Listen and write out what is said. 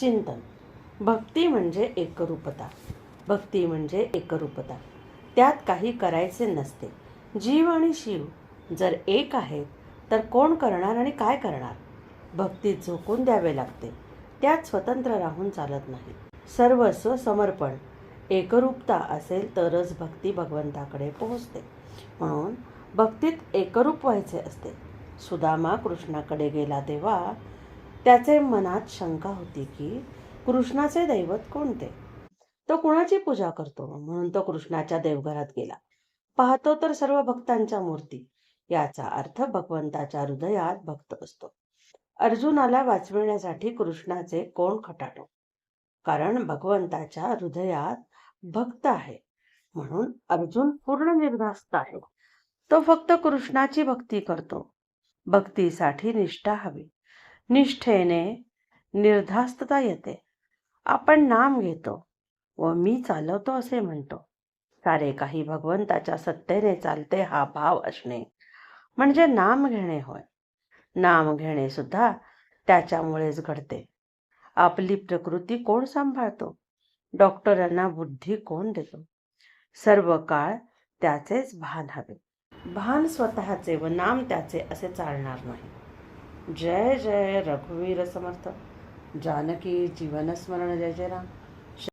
चिंतन. भक्ती म्हणजे एकरूपता. भक्ती म्हणजे एकरूपता. त्यात काही करायचे नसते. जीव आणि शिव जर एक आहेत तर कोण करणार आणि काय करणार? भक्तीत झोकून द्यावे लागते. त्यात स्वतंत्र राहून चालत नाही. सर्वस्व समर्पण एकरूपता असेल तरच भक्ती भगवंताकडे पोहोचते. म्हणून भक्तीत एकरूप व्हायचे असते. सुदामा कृष्णाकडे गेला तेव्हा त्याचे मनात शंका होती की कृष्णाचे दैवत कोणते? तो कुणाची पूजा करतो? म्हणून तो कृष्णाच्या देवघरात गेला. पाहतो तर सर्व भक्तांच्या मूर्ती. याचा अर्थ भगवंताच्या हृदयात भक्त असतो. अर्जुनाला वाचविण्यासाठी कृष्णाचे कोण खटाटो? कारण भगवंताच्या हृदयात भक्त आहे. म्हणून अर्जुन पूर्ण निर्धास्त आहे. तो फक्त कृष्णाची भक्ती करतो. भक्तीसाठी निष्ठा हवी. निष्ठेने निर्धास्तता येते. आपण नाम घेतो व मी चालवतो असे म्हणतो. सारे काही भगवंताच्या सत्तेने चालते हा भाव असणे म्हणजे नाम घेणे होय. नाम घेणे सुद्धा त्याच्यामुळेच घडते. आपली प्रकृती कोण सांभाळतो? डॉक्टरांना बुद्धी कोण देतो? सर्व काळ त्याचेच भान हवे. भान स्वतःचे व नाम त्याचे असे चालणार नाही. जय जय रघुवीर समर्थ. जानकी जीवनस्मरण जय जय राम.